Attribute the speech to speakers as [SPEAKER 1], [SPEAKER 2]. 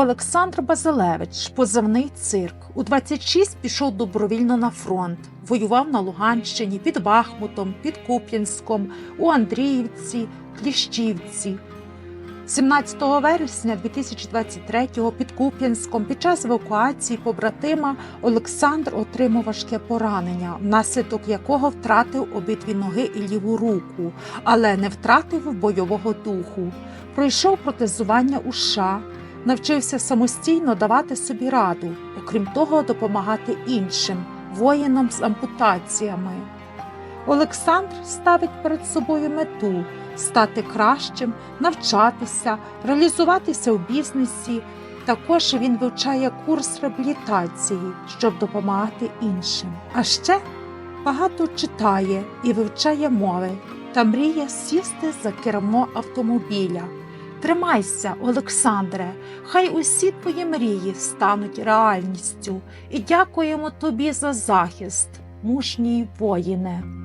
[SPEAKER 1] Олександр Базилевич, позивний цирк. У 26 пішов добровільно на фронт. Воював на Луганщині, під Бахмутом, під Куп'янськом, у Андріївці, Кліщівці. 17 вересня 2023-го під Куп'янськом під час евакуації побратима Олександр отримав важке поранення, внаслідок якого втратив обидві ноги і ліву руку, але не втратив бойового духу. Пройшов протезування у США, навчився самостійно давати собі раду, окрім того, допомагати іншим воїнам з ампутаціями. Олександр ставить перед собою мету стати кращим, навчатися, реалізуватися у бізнесі. Також він вивчає курс реабілітації, щоб допомагати іншим. А ще багато читає і вивчає мови та мріє сісти за кермо автомобіля. Тримайся, Олександре, хай усі твої мрії стануть реальністю, і дякуємо тобі за захист, мужній воїне.